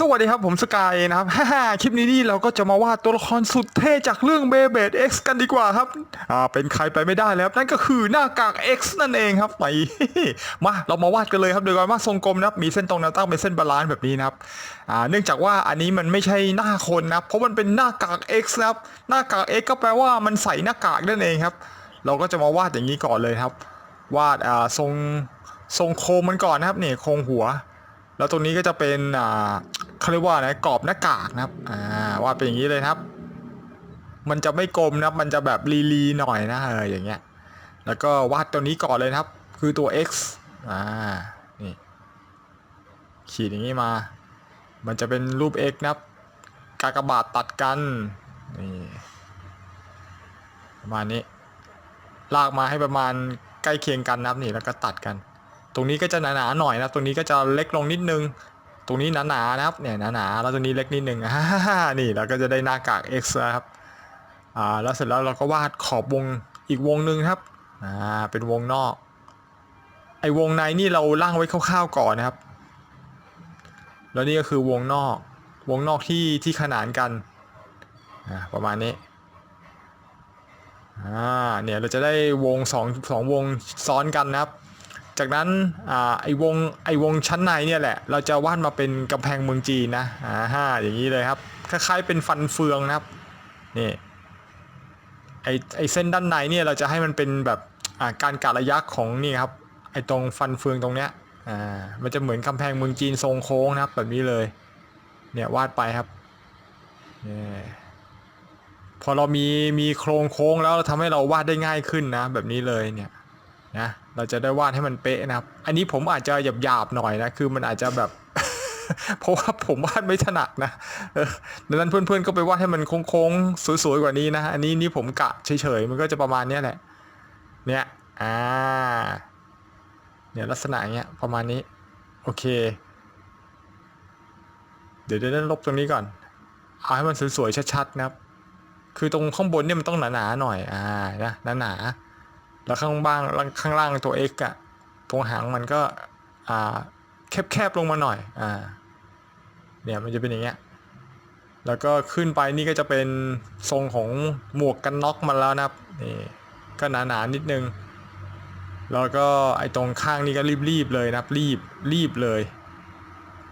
สวัสดีครับผมสกายนะครับฮ่าคลิปนี้นี่เราก็จะมาวาดตัวละครสุดเท่จากเรื่องเบเบด X กันดีกว่าครับอ่าเป็นใครไปไม่ได้แล้วนั่นก็คือหน้ากาก X นั่นเองครับไปมาเรามาวาดกันเลยครับโดยการวาดทรงกลมนะครับมีเส้นตรงแนวตั้งเป็นเส้นบาลานซ์แบบนี้นะครับอ่าเนื่องจากว่าอันนี้มันไม่ใช่หน้าคนนะเพราะมันเป็นหน้ากาก X นะครับหน้ากาก X ก็แปลว่ามันใส่หน้ากากนั่นเองครับ เราก็จะมาวาดอย่างนี้ก่อนเลยครับ วาดอ่าทรงทรงโครงมันก่อนนะครับเนี่ยโครงหัว แล้วตรงนี้ก็จะเป็นอ่า เขาเรียกว่าอะไรกรอบหน้ากากนะครับอ่าวาดเป็นอย่างนี้เลยครับ มันจะไม่กลมนะมันจะแบบลีลีหน่อยนะเอออย่างเงี้ย แล้วก็วาดตัวนี้ก่อนเลยครับ คือตัว x อ่านี่ขีดอย่างนี้มา มันจะเป็นรูป x นะครับกากบาทตัดกันนี่ประมาณนี้ ลากมาให้ประมาณใกล้เคียงกันนะครับนี่แล้วก็ตัดกัน ตรงนี้ก็จะหนาๆหน่อยนะตรงนี้ก็จะเล็กลงนิดนึง ตรงนี้หนาๆนะครับเนี่ยหนาๆแล้วตรงนี้เล็กนิดนึงฮ่าๆนี่เราก็จะได้หน้ากาก X นะครับอ่าแล้วเสร็จแล้วเราก็วาดขอบวงอีกวงหนึ่งครับอ่าเป็นวงนอก ไอ้วงในนี่เราล่างไว้คร่าวๆก่อนนะครับ แล้วนี่ก็คือวงนอก วงนอกที่ที่ขนานกันอ่าประมาณนี้อ่าเนี่ยเราจะได้วงสองสองวงซ้อนกันนะครับ จากนั้นอไอวงไอวงชั้นในเนี่ยแหละ เราจะวาดมาเป็นกำแพงเมืองจีนนะอ่าฮะอย่างนี้เลยครับ คล้ายๆเป็นฟันเฟืองนะครับ นี่ไอไอเส้นด้านในเนี่ยเราจะให้มันเป็นแบบอ่าการกะระยะของนี่ครับ ไอตรงฟันเฟืองตรงเนี้ย อ่า มันจะเหมือนกำแพงเมืองจีนทรงโค้งนะครับ แบบนี้เลย เนี่ยวาดไปครับนี่พอเรามีมีโครงโค้งแล้วเราทำให้เราวาดได้ง่ายขึ้นนะ แบบนี้เลยเนี่ย นะเราจะได้วาดให้มันเป๊ะนะครับ อันนี้ผมอาจจะหยาบๆหน่อยนะคือมันอาจจะแบบ เพราะว่าผมวาดไม่ถนัดนะดังนั้นเพื่อนๆก็ไปวาดให้มันโค้งๆสวยๆกว่านี้นะอันนี้นี่ผมกะเฉยๆมันก็จะประมาณนี้แหละเนี่ยอ่าเนี่ยลักษณะเนี้ยประมาณนี้โอเค เดี๋ยวจะลบตรงนี้ก่อนเอาให้มันสวยๆชัดๆนะครับ คือตรงข้างบนเนี่ยมันต้องหนาๆหน่อยอ่านะหนาๆ แล้วข้างบ้างข้างล่างตัว x อะตรงหางมันก็อ่าแคบๆลงมาหน่อยอ่าเนี่ยมันจะเป็นอย่างเงี้ยแล้วก็ขึ้นไปนี่ก็จะเป็นทรงของหมวกกันน็อกมาแล้วนะครับนี่ก็หนาๆนนิดนึง แล้วก็ไอ้ตรงข้างนี่ก็รีบๆเลยนะครับรีบรีบเลย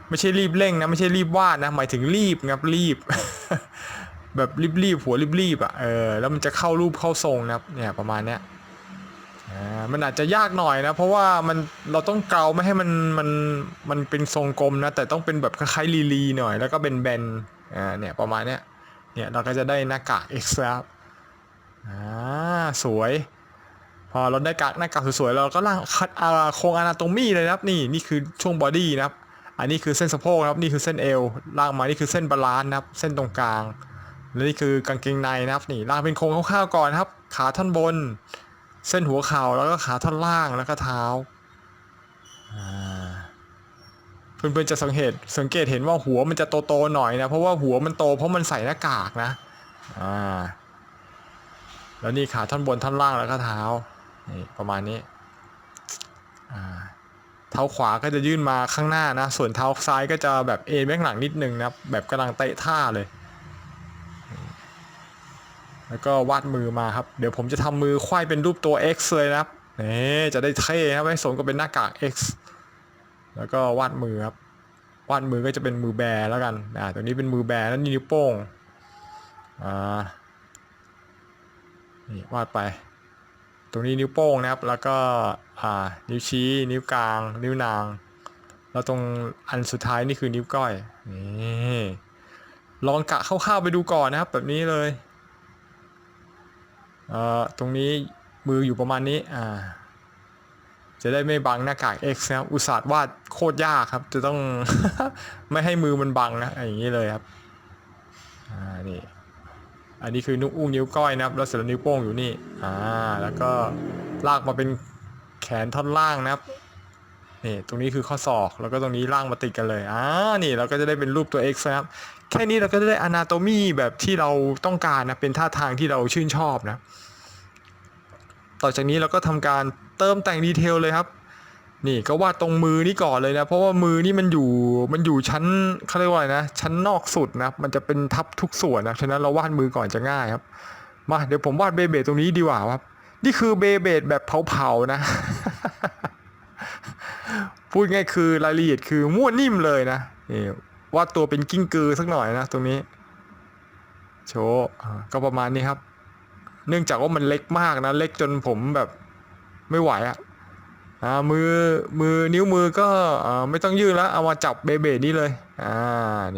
ไม่ใช่รีบเร่งนะไม่ใช่รีบวาดนะหมายถึงรีบครับรีบ แบบรีบๆหัวรีบๆอะเออแล้วมันจะเข้ารูปเข้าทรงนะครับเนี่ยประมาณเนี้ย มันอาจจะยากหน่อยนะ เพราะว่ามันเราต้องเกาไม่ให้มันมันมันเป็นทรงกลมนะ แต่ต้องเป็นแบบคล้ายๆลีลีหน่อย แล้วก็เป็นแบนอ่าเนี่ยประมาณเนี้ยเนี่ยเราก็จะได้หน้ากาก X แล้อ่าสวย พอเราได้กากหน้ากากสวยๆเราก็ล่างคัดอาโครงอนาโตมีเลยนะครับนี่นี่คือช่วงบอดี้นะครับอันนี้คือเส้นสะโพกครับนี่คือเส้นเอวล่างมานี่คือเส้นบาลานซ์นะครับเส้นตรงกลางและนี่คือกางเกงในนะครับนี่ล่างเป็นโครงคร่าวๆก่อนครับ ขาท่อนบน เส้นหัวเข่าแล้วก็ขาท่อนล่างแล้วก็เท้าอ่าเพื่อนๆจะสังเกตสังเกตเห็นว่าหัวมันจะโตๆหน่อยนะเพราะว่าหัวมันโตเพราะมันใส่หน้ากากนะอ่าแล้วนี่ขาท่อนบนท่อนล่างแล้วก็เท้านี่ประมาณนี้อ่าเท้าขวาก็จะยื่นมาข้างหน้านะ ส่วนเท้าซ้ายก็จะแบบเอ็นไปข้างหลังนิดนึงนะแบบกำลังเตะท่าเลย แล้วก็วาดมือมาครับ เดี๋ยวผมจะทำมือควายเป็นรูปตัว X เลยนะครับนี่จะได้เท่ครับไม่สมก็เป็นหน้ากาก X แล้วก็วาดมือครับวาดมือก็จะเป็นมือแบแล้วกันอ่าตัวนี้เป็นมือแบแล้วนี่นิ้วโป้งอ่านี่วาดไป ตรงนี้นิ้วโป้งนะครับ แล้วก็อ่านิ้วชี้ นิ้วกลาง นิ้วนาง แล้วตรงอันสุดท้ายนี่คือนิ้วก้อยนี่ลองกะคร่าวๆไปดูก่อนนะครับ แบบนี้เลย เอ่อตรงนี้มืออยู่ประมาณนี้อ่าจะได้ไม่บังหน้ากาก X นะครับอุตส่าห์วาดโคตรยากครับ จะต้อง ไม่ให้มือมันบังนะอย่างนี้เลยครับอ่านี่อันนี้คือนุกอุ้งนิ้วก้อยนะครับ แล้วเสร็จแล้วนิ้วโป้งอยู่นี่อ่าแล้วก็ลากมาเป็นแขนท่อนล่างนะครับ นี่ตรงนี้คือข้อศอกแล้วก็ตรงนี้ล่างมาติดกันเลยอ่านี่เราก็จะได้เป็นรูปตัว X นะครับแค่นี้เราก็จะได้อนาโตมีแบบที่เราต้องการนะเป็นท่าทางที่เราชื่นชอบนะต่อจากนี้เราก็ทำการเติมแต่งดีเทลเลยครับ นี่ก็วาดตรงมือนี่ก่อนเลยนะเพราะว่ามือนี่มันอยู่มันอยู่ชั้นเขาเรียกว่าไรนะ ชั้นนอกสุดนะมันจะเป็นทับทุกส่วนนะฉะนั้นเราวาดมือก่อนจะง่ายครับมาเดี๋ยวผมวาดเบเบตรงนี้ดีกว่าครับนี่คือเบเบดแบบเผาๆนะ พูดง่ายคือรายละเอียดคือม้วนนิ่มเลยนะนี่วาดตัวเป็นกิ้งกือสักหน่อยนะตรงนี้ โชว์ก็ประมาณนี้ครับ เนื่องจากว่ามันเล็กมากนะ เล็กจนผมแบบไม่ไหวอะอ่ามือมือนิ้วมือก็ไม่ต้องยืดแล้วเอามาจับเบเบดนี้เลยอ่า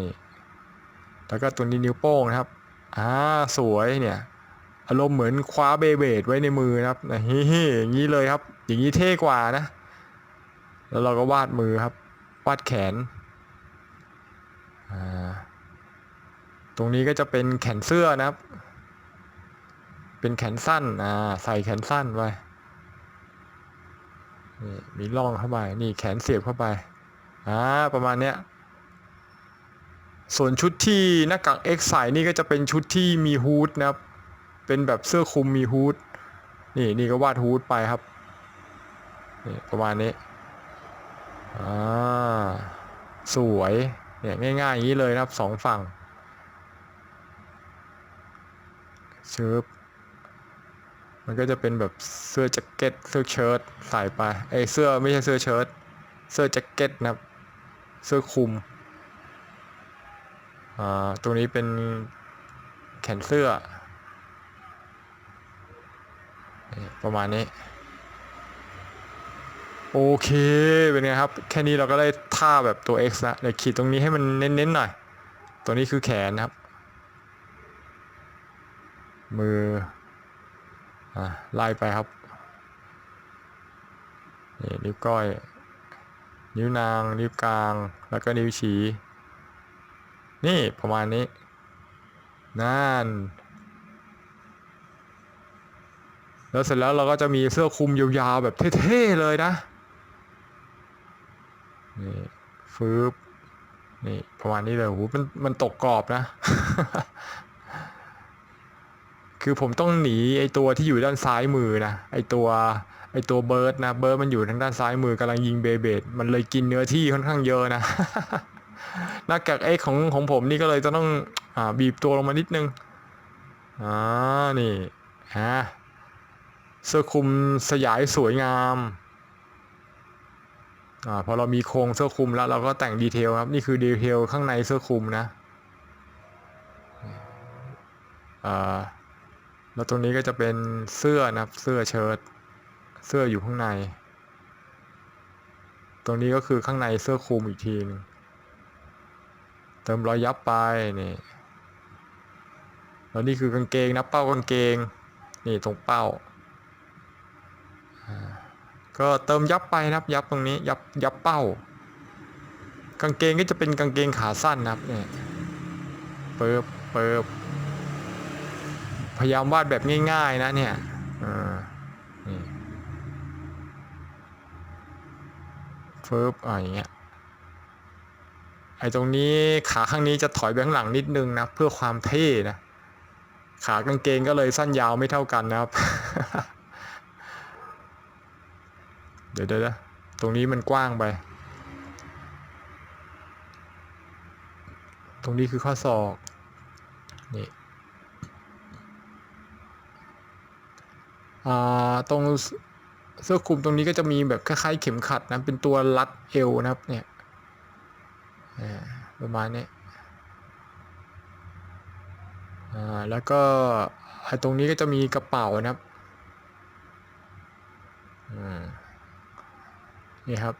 นี่แล้วก็ตัวนี้นิ้วโป้งนะครับอ่าสวยเนี่ยอารมณ์เหมือนคว้าเบเบดไว้ในมือนะครับนะเฮ้ๆอย่างนี้เลยครับ อย่างนี้เท่กว่านะ แล้วเราก็วาดมือครับ วาดแขน ตรงนี้ก็จะเป็นแขนเสื้อนะครับ เป็นแขนสั้น อ่า ใส่แขนสั้นไว้นี่มีร่องเข้าไป นี่แขนเสียบเข้าไป อ่า ประมาณเนี้ย ส่วนชุดที่หน้ากาก X ใส่นี่ก็จะเป็นชุดที่มีฮูดนะครับ เป็นแบบเสื้อคลุมมีฮูด นี่นี่ก็วาดฮูดไปครับ นี่ประมาณนี้ อ่าสวยเนี่ยง่ายๆอย่างนี้เลยนะครับสองฝั่งชึบมันก็จะเป็นแบบเสื้อแจ็คเก็ตเสื้อเชิ้ตใส่ไปไอเสื้อไม่ใช่เสื้อเชิ้ตเสื้อแจ็คเก็ตนะครับเสื้อคลุมอ่าตรงนี้เป็นแขนเสื้อ ประมาณนี้ โอเคเป็นไงครับ แค่นี้เราก็ได้ท่าแบบตัว X ละเดี๋ยวขีดตรงนี้ให้มันเน้นๆหน่อย ตัวนี้คือแขนนะครับ มืออะไล่ไปครับนี่นิ้วก้อย นิ้วนาง นิ้วกลาง แล้วก็นิ้วชี้ นี่ประมาณนี้ นั่น แล้วเสร็จแล้วเราก็จะมีเสื้อคลุมยาวๆแบบเท่ๆเลยนะ นี่ฟืบนี่ประมาณนี้เลยโหมันมันตกกรอบนะ คือผมต้องหนีไอตัวที่อยู่ด้านซ้ายมือนะไอตัวไอตัวเบิร์ดนะเบิร์ดมันอยู่ทางด้านซ้ายมือกำลังยิงเบเบดมันเลยกินเนื้อที่ค่อนข้างเยอะนะหน้ากากไอของของผมนี่ก็เลยจะต้องอ่าบีบตัวลงมานิดนึงอ่านี่ฮะเสื้อคลุมสยายสวยงาม อ่าพอเรามีโครงเสื้อคลุมแล้วเราก็แต่งดีเทลครับนี่คือดีเทลข้างในเสื้อคลุมนะอ่าแล้วตรงนี้ก็จะเป็นเสื้อนะครับเสื้อเชิ้ตเสื้ออยู่ข้างใน ตรงนี้ก็คือข้างในเสื้อคลุมอีกทีหนึงเติมรอยยับไปนี่แล้วนี่คือกางเกงนะเป้ากางเกงนี่ตรงเป้า ก็เติมยับไปนะครับ ยับตรงนี้ยับยับเป้า กางเกงก็จะเป็นกางเกงขาสั้นนะครับเนี่ยเปิบเปิบพยายามวาดแบบง่ายๆนะเนี่ยเฟิบอ่าอย่างเงี้ยไอ้ตรงนี้ขาข้างนี้จะถอยไปข้างหลังนิดนึงนะเพื่อความเท่นะ ขากางเกงก็เลยสั้นยาวไม่เท่ากันนะครับ เดี๋ยวเดี๋ยวตรงนี้มันกว้างไป ตรงนี้คือข้อศอก นี่อ่าตรงเสื้อคลุมตรงนี้ก็จะมีแบบคล้ายๆเข็มขัดนะ เป็นตัวรัดเอวนะครับเนี่ยประมาณนี้อ่าแล้วก็ตรงนี้ก็จะมีกระเป๋านะครับ อืม นี่ครับ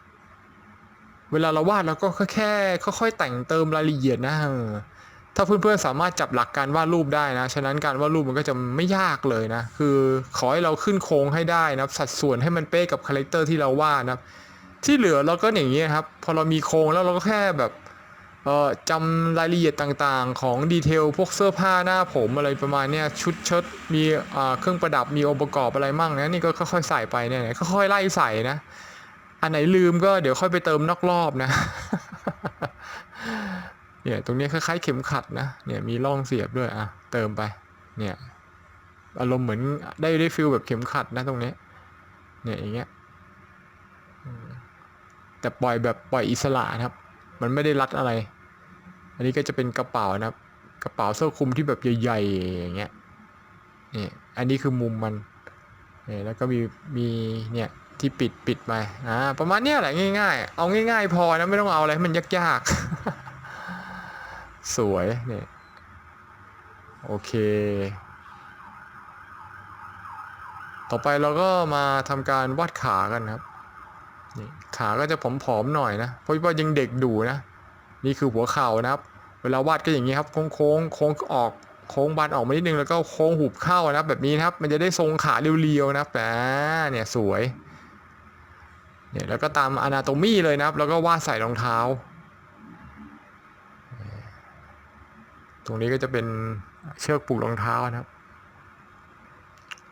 เวลาเราวาดเราก็แค่ค่อยๆแต่งเติมรายละเอียดนะถ้าเพื่อนๆสามารถจับหลักการวาดรูปได้นะ ฉะนั้นการวาดรูปมันก็จะไม่ยากเลยนะ คือขอให้เราขึ้นโครงให้ได้นะครับ สัดส่วนให้มันเป๊ะกับคาแรคเตอร์ที่เราวาดนะครับ ที่เหลือเราก็อย่างนี้ครับ พอเรามีโครงแล้วเราก็แค่แบบเอ่อจำรายละเอียดต่างๆ ของดีเทลพวกเสื้อผ้าหน้าผมอะไรประมาณเนี้ยชุดเชิ้ตมีเครื่องประดับมีองค์ประกอบอะไรมั่งนะนี่ก็ค่อยๆใส่ไปเนี่ยค่อยๆไล่ใส่นะ อันไหนลืมก็เดี๋ยวค่อยไปเติมนอกรอบนะ เนี่ยตรงนี้คล้ายๆเข็มขัดนะเนี่ยมีร่องเสียบด้วยอะเติมไป เนี่ยอารมณ์เหมือนได้ได้ฟิลแบบเข็มขัดนะตรงนี้ เนี่ยอย่างเงี้ยแต่ปล่อยแบบปล่อยอิสระนะครับ มันไม่ได้รัดอะไร อันนี้ก็จะเป็นกระเป๋านะครับ กระเป๋าเสื้อคลุมที่แบบใหญ่ๆอย่างเงี้ยนี่อันนี้คือมุมมันเนี่ยแล้วก็มีมีเนี่ย ที่ปิดปิดไปอ่าประมาณเนี้ยแหละง่าย ๆ เอาง่าย ๆ พอนะไม่ต้องเอาอะไรให้มันยากๆ สวยเนี่ยโอเค ต่อไปเราก็มาทำการวาดขากันครับนี่ขาก็จะผอมๆหน่อยนะเพราะว่ายังเด็กดูนะ นี่คือหัวเข่านะครับ เวลาวาดก็อย่างนี้ครับโค้งโค้งโค้งออกโค้งบานออกมานิดนึงแล้วก็โค้งหุบเข้านะแบบนี้นะครับ มันจะได้ทรงขาเรียวๆนะครับอ่เนี่ยสวย เนี่ยแล้วก็ตามอนาโตมีเลยนะครับ แล้วก็วาดใส่รองเท้า ตรงนี้ก็จะเป็นเชือกผูกรองเท้านะครับ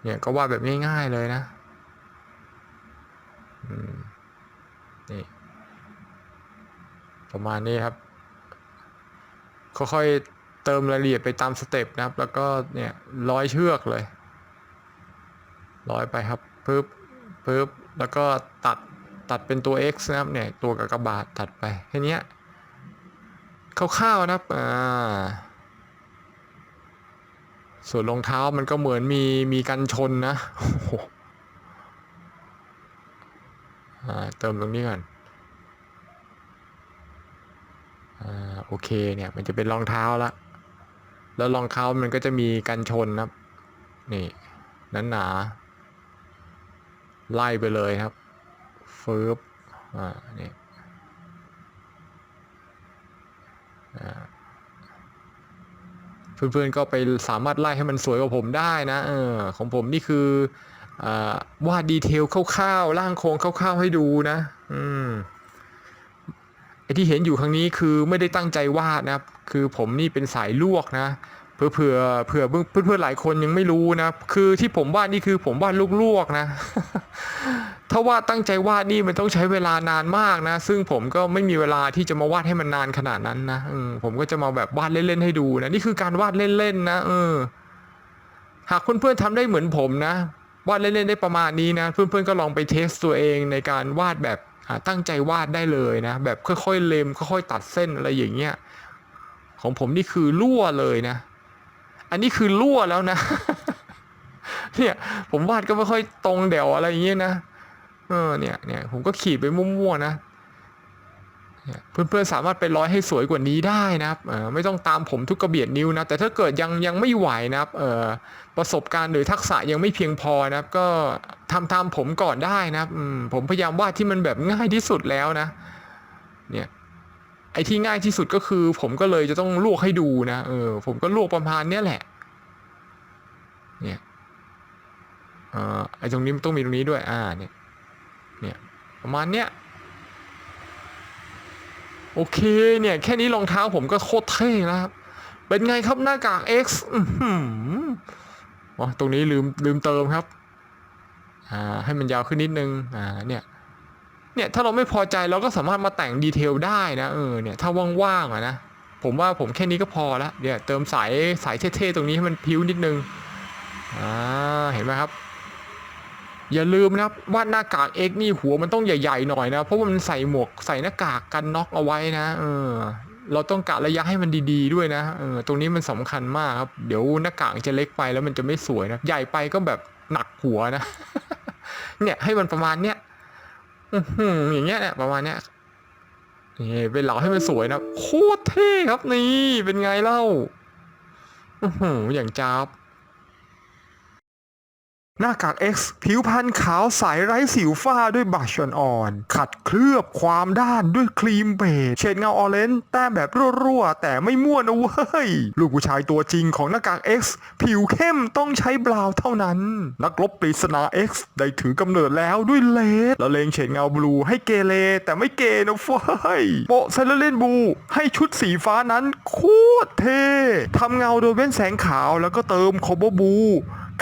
เนี่ยก็วาดแบบง่ายๆเลยนะอืมนี่ประมาณนี้ครับ ค่อยๆเติมรายละเอียดไปตามสเต็ปนะครับ แล้วก็เนี่ยร้อยเชือกเลย ร้อยไปครับปึ๊บปึ๊บแล้วก็ตัด ตัดเป็นตัว x นะครับเนี่ยตัวกากบาทตัดไปแค่เนี้ยคร่าวๆนะครับอ่าส่วนรองเท้ามันก็เหมือนมีมีกันชนนะโอ้โหอ่าเติมตรงนี้ก่อนอ่าโอเคเนี่ยมันจะเป็นรองเท้าละแล้วรองเท้ามันก็จะมีกันชนนะครับ นี่นั้นหนา ไล่ไปเลยครับ ฟืบอ่า นี่อ่าเพื่อนๆก็ไปสามารถไล่ให้มันสวยกว่าผมได้นะเออของผมนี่คืออวาดดีเทลคร่าวๆร่างโครงคร่าวๆให้ดูนะ อืมไอที่เห็นอยู่ครั้งนี้คือไม่ได้ตั้งใจวาดนะครับ คือผมนี่เป็นสายลวกนะเผื่อเผื่อเผื่อเพื่อนเพื่อนๆหลายคนยังไม่รู้นะ คือที่ผมวาดนี่คือผมวาดลวกๆนะ ถ้าวาดตั้งใจวาดนี่มันต้องใช้เวลานานมากนะ ซึ่งผมก็ไม่มีเวลาที่จะมาวาดให้มันนานขนาดนั้นนะอผมก็จะมาแบบวาดเล่นๆให้ดูนะนี่คือการวาดเล่นๆนะเออ หากเพื่อนๆทำได้เหมือนผมนะวาดเล่นๆได้ประมาณนี้นะ เพื่อนๆก็ลองไปเทสตัวเองในการวาดแบบตั้งใจวาดได้เลยนะ แบบค่อยๆเล็มค่อยๆตัดเส้นอะไรอย่างเงี้ยของผมนี่คือรั่วเลยนะ อันนี้คือรั่วแล้วนะเนี่ยผมวาดก็ไม่ค่อยตรงเดี่ยวอะไรอย่างเงี้ยนะ เออเนี่ยเนี่ยผมก็ขีดไปมั่วๆนะเนี่ยเพื่อนๆสามารถไปร้อยให้สวยกว่านี้ได้นะครับไม่ต้องตามผมทุกกระเบียดนิ้วนะแต่ถ้าเกิดยังยังไม่ไหวนะครับเออประสบการณ์หรือทักษะยังไม่เพียงพอนะครับ ก็ทำตามผมก่อนได้นะครับผมพยายามวาดที่มันแบบง่ายที่สุดแล้วนะเนี่ยไอ้ที่ง่ายที่สุดก็คือ ผมก็เลยจะต้องลวกให้ดูนะเออผมก็ลวกประมาณเนี้ยแหละเนี่ยเออไอ้ตรงนี้ต้องมีตรงนี้ด้วยอ่าเนี่ย เนี่ยประมาณเนี้ยโอเคเนี่ยแค่นี้รองเท้าผมก็โคตรเท่แล้วครับ เป็นไงครับหน้ากาก X อ๋อตรงนี้ลืมลืมเติมครับ อ่าให้มันยาวขึ้นนิดนึง อ่าเนี่ย เนี่ยถ้าเราไม่พอใจเราก็สามารถมาแต่งดีเทลได้นะเออเนี่ยถ้าว่างๆอะนะผมว่าผมแค่นี้ก็พอละเดี๋ยวเติมสายสายเท่ๆตรงนี้ให้มันพิ้วนิดนึง อ่าเห็นไหมครับ อย่าลืมนะครับว่าหน้ากาก X นี่หัวมันต้องใหญ่ๆหน่อยนะ เพราะว่ามันใส่หมวกใส่หน้ากากกันน็อกเอาไว้นะ เออ เราต้องกะระยะให้มันดีๆด้วยนะ เออ ตรงนี้มันสำคัญมากครับ เดี๋ยวหน้ากากจะเล็กไปแล้วมันจะไม่สวยนะ ใหญ่ไปก็แบบหนักหัวนะ เนี่ยให้มันประมาณเนี้ยอืออย่างเงี้ยเนี่ยประมาณเนี้ยนี่เป็นเหลาให้มันสวยนะ โคตรเท่ครับนี่ เป็นไงเล่า อืออย่างจ้าบ หน้ากาก X ผิวพรรณขาวใสไร้สิวฝ้าด้วยบัชอ่อน ขัดเคลือบความด้านด้วยครีมเบจเฉดเงาออเรนจ์แต้มแบบรั่วๆ แต่ไม่ม่วนะเว้ย ลูกผู้ชายตัวจริงของหน้ากาก X ผิวเข้มต้องใช้บราวเท่านั้น นักรบปริศนา X ได้ถือกำเนิดแล้วด้วยเลสละเลงเฉดเงาบลูให้เกเรแต่ไม่เกนะเฟ้ยโปะไซเลเลนบู ให้ชุดสีฟ้านั้นโคตรเท่ทำเงาโดยเว้นแสงขาวแล้วก็เติมโคโบบู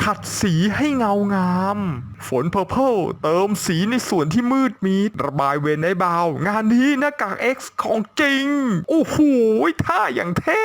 ขัดสีให้เงางาม ฝนเพอร์เพลเติมสีในส่วนที่มืดมิดระบายเวนได้เบา งานนี้หน้ากาก X ของจริง โอ้โหท่าอย่างเท่